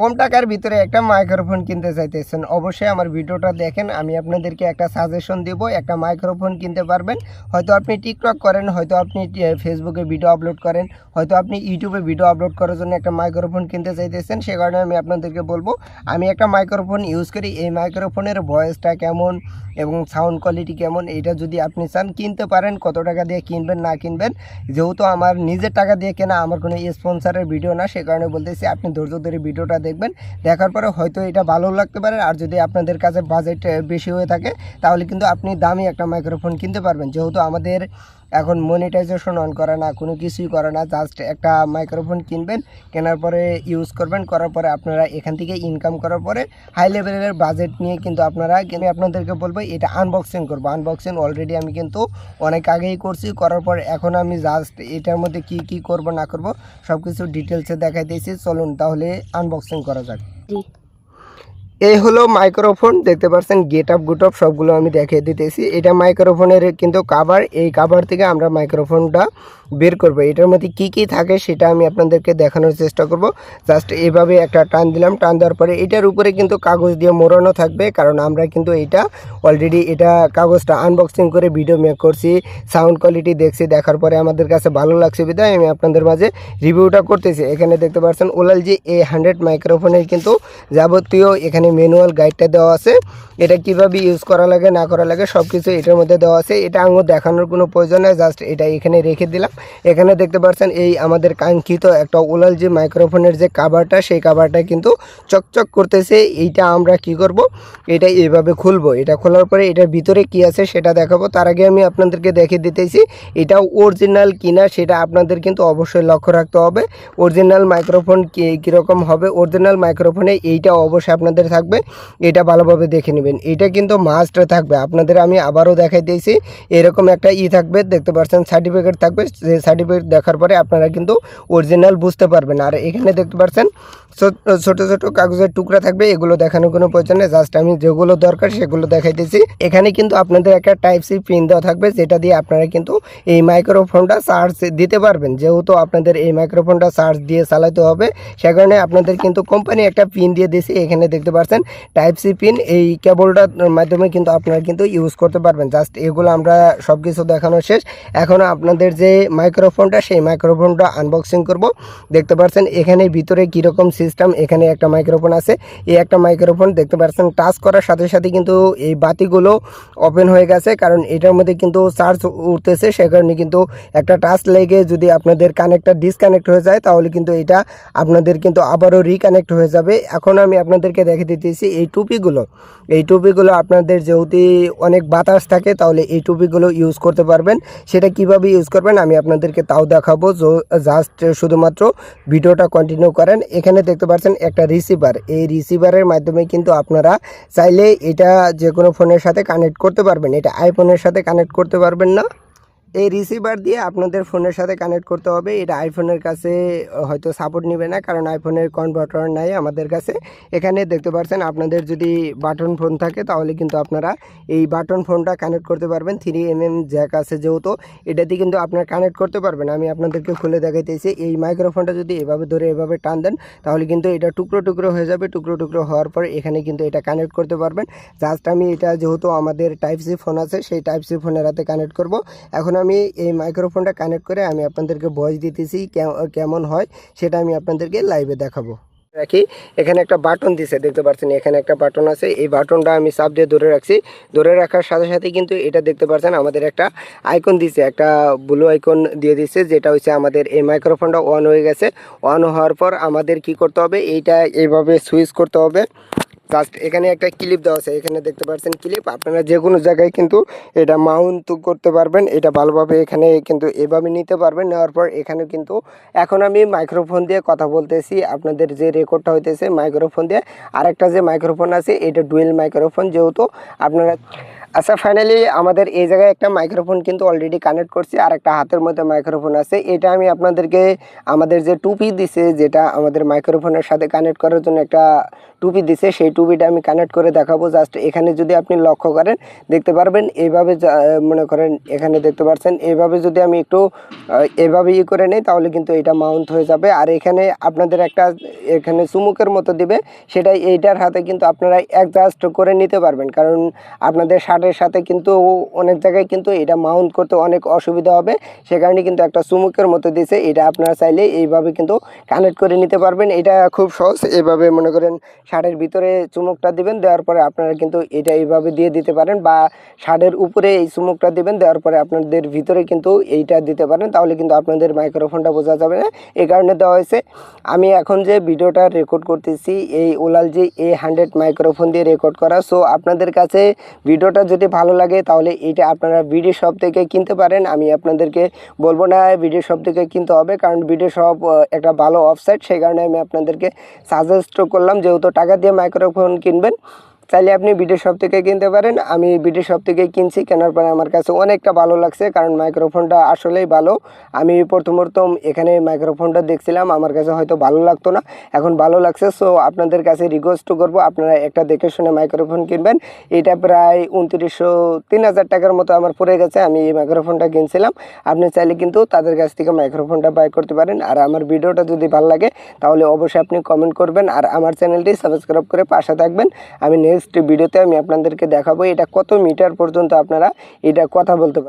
কম টাকার ভিতরে একটা মাইক্রোফোন কিনতে চাইতেছেন। অবশ্যই আমার ভিডিওটা দেখেন, আমি আপনাদেরকে একটা সাজেশন দিব, একটা মাইক্রোফোন কিনতে পারবেন। হয়তো আপনি টিকটক করেন, হয়তো আপনি ফেসবুকে ভিডিও আপলোড করেন, হয়তো আপনি ইউটিউবে ভিডিও আপলোড করার জন্য একটা মাইক্রোফোন কিনতে চাইতেছেন, সে কারণে আমি আপনাদেরকে বলব, আমি একটা মাইক্রোফোন ইউজ করি, এই মাইক্রোফোনের ভয়েসটা কেমন এবং সাউন্ড কোয়ালিটি কেমন এটা যদি আপনি চান, কিনতে পারেন, কত টাকা দিয়ে কিনবেন, না কিনবেন, যেহেতু আমার নিজের টাকা দিয়ে কেনা, আমার কোনো স্পন্সারের ভিডিও না, সে কারণে বলতেছি, আপনি ধৈর্য ধরে ভিডিওটা দেখবেন। দেখার পরে হয়তো এটা ভালো লাগতে পারে। আর যদি আপনাদের কাছে বাজেট বেশি হয়ে থাকে, তাহলে কিন্তু আপনি দামি একটা মাইক্রোফোন কিনতে পারবেন। যেহেতু আমাদের এখন মনিটাইজেশন অন করে না, কোনো কিছুই করে না জাস্ট একটা মাইক্রোফোন কিনবেন, কেনার পরে ইউজ করবেন, করার পরে আপনারা এখান থেকে ইনকাম করার পরে হাই লেভেলের বাজেট নিয়ে কিন্তু আপনারা আমি আপনাদেরকে বলব, এটা আনবক্সিং করব। আনবক্সিং অলরেডি আমি কিন্তু অনেক আগেই করছি, করার পর এখন আমি জাস্ট এটার মধ্যে কি কি করব, না করব সব কিছু ডিটেলসে দেখাই দিয়েছি। চলুন তাহলে আনবক্সিং করা যাক। এই হলো মাইক্রোফোন দেখতে পাচ্ছেন গেট আপ গুট আপ সবগুলো আমি দেখিয়ে দিতেছি। এটা মাইক্রোফোনের কিন্তু কাভার এই কাভার থেকে আমরা মাইক্রোফোনটা বের করব। এটার মধ্যে কি কি থাকে সেটা আমি আপনাদেরকে দেখানোর চেষ্টা করব। জাস্ট এভাবে একটা টান দিলাম। টান দেওয়ার পরে এটার উপরে কিন্তু কাগজ দিয়ে মোড়ানো থাকবে। কারণ আমরা কিন্তু এটা অলরেডি এটা কাগজটা আনবক্সিং করে ভিডিও মেক করছি। সাউন্ড কোয়ালিটি দেখছি। দেখার পরে আমাদের কাছে ভালো লাগছে বিধায় আমি আপনাদের মাঝে রিভিউটা করতেছি। এখানে দেখতে পাচ্ছেন ওলাল জি এ হান্ড্রেড মাইক্রোফোনের কিন্তু যাবতীয় এখানে ম্যানুয়াল গাইডটা দেওয়া আছে। এটা কীভাবে ইউজ করা লাগে, না করা লাগে সব কিছু এটার মধ্যে দেওয়া আছে। এটা আঙুর দেখানোর কোনো প্রয়োজন নেই। জাস্ট এটা এখানে রেখে দিলাম। এখানে দেখতে পাচ্ছেন এই আমাদের কাঙ্ক্ষিত একটা ওলাল যে মাইক্রোফোনের যে কাভারটা সেই কাভারটা কিন্তু চকচক করতেছে। এইটা আমরা কি করব? এটা এইভাবে খুলবো। এটা খোলার পরে এটার ভিতরে কি আছে সেটা দেখাবো। তার আগে আমি আপনাদেরকে দেখে দিতেছি, এটা অরিজিনাল কিনা সেটা আপনাদের কিন্তু অবশ্যই লক্ষ্য রাখতে হবে। অরিজিনাল মাইক্রোফোন কীরকম হবে? অরিজিনাল মাইক্রোফোনে এইটা অবশ্যই আপনাদের থাকবে। এটা ভালোভাবে দেখে নেবেন। এটা কিন্তু মাস্ট থাকবে। আপনাদের আমি আবারও দেখাই দিয়েছি এরকম একটা ই থাকবে। দেখতে পাচ্ছেন সার্টিফিকেট থাকবে। যে সার্টিফিকেট দেখার পরে আপনারা কিন্তু অরিজিনাল বুঝতে পারবেন। আর এখানে দেখতে পাচ্ছেন ছোট ছোট কাগজের টুকরা থাকবে, এগুলো দেখানোর কোনো প্রয়োজন নেই। জাস্ট আমি যেগুলো দরকার সেগুলো দেখাইতেছি। এখানে কিন্তু আপনাদের একটা টাইপ সি পিন দেওয়া থাকবে, যেটা দিয়ে আপনারা কিন্তু এই মাইক্রোফোনটা চার্জ দিতে পারবেন। যেহেতু আপনাদের এই মাইক্রোফোনটা চার্জ দিয়ে চালাতে হবে, সে কারণে আপনাদের কিন্তু কোম্পানি একটা পিন দিয়ে দিয়েছে। এখানে দেখতে পাচ্ছেন টাইপ সি পিন এই কেবলটার মাধ্যমে কিন্তু আপনারা কিন্তু ইউজ করতে পারবেন। জাস্ট এগুলো আমরা সব কিছু দেখানো শেষ। এখন আপনাদের যে মাইক্রোফোনটা সেই মাইক্রোফোনটা আনবক্সিং করব। দেখতে পাচ্ছেন এখানে ভিতরে কীরকম সিস্টেম এখানে একটা মাইক্রোফোন আছে। এই একটা মাইক্রোফোন দেখতে পাচ্ছেন টাচ করার সাথে সাথে কিন্তু এই বাতিগুলো ওপেন হয়ে গেছে, কারণ এটার মধ্যে কিন্তু চার্জ উঠতেছে, সে কারণে কিন্তু একটা টাচ লেগে যদি আপনাদের কানেক্টটা ডিসকানেক্ট হয়ে যায়, তাহলে কিন্তু এটা আপনাদের কিন্তু আবারও রিকানেক্ট হয়ে যাবে। এখন আমি আপনাদেরকে দেখে দিতেছি এই টুপিগুলো। এই টুপিগুলো আপনাদের যেহেতু অনেক বাতাস থাকে, তাহলে এই টুপিগুলো ইউজ করতে পারবেন। সেটা কীভাবে ইউজ করবেন আমি আপনাদেরকে তাও দেখাবো জাস্ট শুধুমাত্র ভিডিওটা কন্টিনিউ করেন। এখানে দেখতে পাচ্ছেন একটা রিসিভার এই রিসিভারের মাধ্যমে কিন্তু আপনারা চাইলে এটা যে কোনো ফোনের সাথে কানেক্ট করতে পারবেন। এটা আইফোনের সাথে কানেক্ট করতে পারবেন না। এই রিসিভার দিয়ে আপনাদের ফোনের সাথে কানেক্ট করতে হবে। এটা আইফোনের কাছে হয়তো সাপোর্ট নেবে না, কারণ আইফোনের কনভার্টার নাই আমাদের কাছে। এখানে দেখতে পাচ্ছেন আপনাদের যদি বাটন ফোন থাকে, তাহলে কিন্তু আপনারা এই বাটন ফোনটা কানেক্ট করতে পারবেন। থ্রি এম এম জ্যাক আছে যেহেতু এটাতে কিন্তু আপনারা কানেক্ট করতে পারবেন। আমি আপনাদেরকে খুলে দেখাইতেছি, এই মাইক্রোফোনটা যদি এভাবে ধরে এভাবে টান দেন, তাহলে কিন্তু এটা টুকরো টুকরো হয়ে যাবে। টুকরো টুকরো হওয়ার পর এখানে কিন্তু এটা কানেক্ট করতে পারবেন। জাস্ট আমি এটা যেহেতু আমাদের টাইপ সি ফোন আছে, সেই টাইপ সি ফোনের হাতে কানেক্ট করব। এখন আমি এই মাইক্রোফোনটা কানেক্ট করে আমি আপনাদেরকে ভয়েস দিতেছি কেমন হয় সেটা আমি আপনাদেরকে লাইভে দেখাবো। রাখি এখানে একটা বাটন দিছে, দেখতে পাচ্ছেন, এখানে একটা বাটন আছে। এই বাটনটা আমি চাপ দিয়ে ধরে রাখছি। ধরে রাখার সাথে সাথে কিন্তু এটা দেখতে পাচ্ছেন, আমাদের একটা আইকন দিছে, একটা ব্লু আইকন দিয়ে দিছে, যেটা হচ্ছে আমাদের এই মাইক্রোফোনটা অন হয়ে গেছে। অন হওয়ার পর আমাদের কি করতে হবে, এইটা এইভাবে সুইচ করতে হবে। জাস্ট এখানে একটা ক্লিপ দেওয়া আছে, এখানে দেখতে পাচ্ছেন ক্লিপ আপনারা যে কোনো জায়গায় কিন্তু এটা মাউন্ট করতে পারবেন, এটা ভালোভাবে এখানে কিন্তু এভাবে নিতে পারবেন, নেওয়ার পর এখানে কিন্তু এখন আমি মাইক্রোফোন দিয়ে কথা বলতেছি, আপনাদের যে রেকর্ডটা হইতেছে মাইক্রোফোন দিয়ে, আরেকটা যে মাইক্রোফোন আছে, এটা ডুয়েল মাইক্রোফোন যেহেতু আপনারা আচ্ছা ফাইনালি আমাদের এই জায়গায় একটা মাইক্রোফোন কিন্তু অলরেডি কানেক্ট করছি, আর একটা হাতের মধ্যে মাইক্রোফোন আছে। এটা আমি আপনাদেরকে আমাদের যে টুপি দিছে, যেটা আমাদের মাইক্রোফোনের সাথে কানেক্ট করার জন্য একটা টুপি দিছে, সেই টুপিটা আমি কানেক্ট করে দেখাবো। জাস্ট এখানে যদি আপনি লক্ষ্য করেন, দেখতে পারবেন এইভাবে মনে করেন, এখানে দেখতে পাচ্ছেন এইভাবে যদি আমি একটু এভাবে ই করে নেই, তাহলে কিন্তু এটা মাউন্ট হয়ে যাবে। আর এখানে আপনাদের একটা, এখানে চুমুকের মতো দিবে, সেটাই এইটার হাতে কিন্তু আপনারা অ্যাডজাস্ট করে নিতে পারবেন। কারণ আপনাদের শার্টের সাথে কিন্তু অনেক জায়গায় কিন্তু এটা মাউন্ট করতে অনেক অসুবিধা হবে। সে কারণে কিন্তু একটা চুমুকের মতো দিছে এটা আপনারা চাইলে এইভাবে কিন্তু কানেক্ট করে নিতে পারবেন। এটা খুব সহজ। এভাবে মনে করেন শার্টের ভিতরে চুমুকটা দিবেন, দেওয়ার পরে আপনারা কিন্তু এটা এইভাবে দিয়ে দিতে পারেন বা শার্টের উপরে এই চুমুকটা দিবেন, দেওয়ার পরে আপনাদের ভিতরে কিন্তু এইটা দিতে পারেন। তাহলে কিন্তু আপনাদের মাইক্রোফোনটা বোঝা যাবে না। এই কারণে দেওয়া হয়েছে। আমি এখন যে ভিডিওটা রেকর্ড করতেছি, এই ওলাল যে এ হান্ড্রেড মাইক্রোফোন দিয়ে রেকর্ড করা সো আপনাদের কাছে ভিডিওটা যদি ভালো লাগে, তাহলে এটা আপনারা ভিডিও শপ থেকে কিনতে পারেন। আমি আপনাদেরকে বলব না ভিডিও শপ থেকে কিনতে হবে, কারণ ভিডিও শপ একটা ভালো ওয়েবসাইট সেই কারণে আমি আপনাদেরকে সাজেস্ট করলাম, যেহেতু টাকা দিয়ে মাইক্রোফোন কিনবেন। চাইলে আপনি ভিডিও শপ থেকে কিনতে পারেন। আমি ভিডিও শপ থেকে কিনছি, কেনার পরে আমার কাছে অনেকটা ভালো লাগছে, কারণ মাইক্রোফোনটা আসলেই ভালো। আমি প্রথম প্রথম এখানে মাইক্রোফোনটা দেখছিলাম, আমার কাছে হয়তো ভালো লাগতো না। এখন ভালো লাগছে সো আপনাদের কাছে রিকোয়েস্ট করব, আপনারা একটা দেখে শুনে মাইক্রোফোন কিনবেন। এটা প্রায় উনত্রিশশো তিন হাজার টাকার মতো আমার পড়ে গেছে, আমি এই মাইক্রোফোনটা কিনছিলাম। আপনি চাইলে কিন্তু তাদের কাছ থেকে মাইক্রোফোনটা বাই করতে পারেন। আর আমার ভিডিওটা যদি ভালো লাগে, তাহলে অবশ্যই আপনি কমেন্ট করবেন। আর আমার চ্যানেলটি সাবস্ক্রাইব করে পাশে থাকবেন। আমি নেক্সট ভিডিওতে আমি আপনাদেরকে দেখাবো এটা কত মিটার পর্যন্ত আপনারা এটা কথা বলতে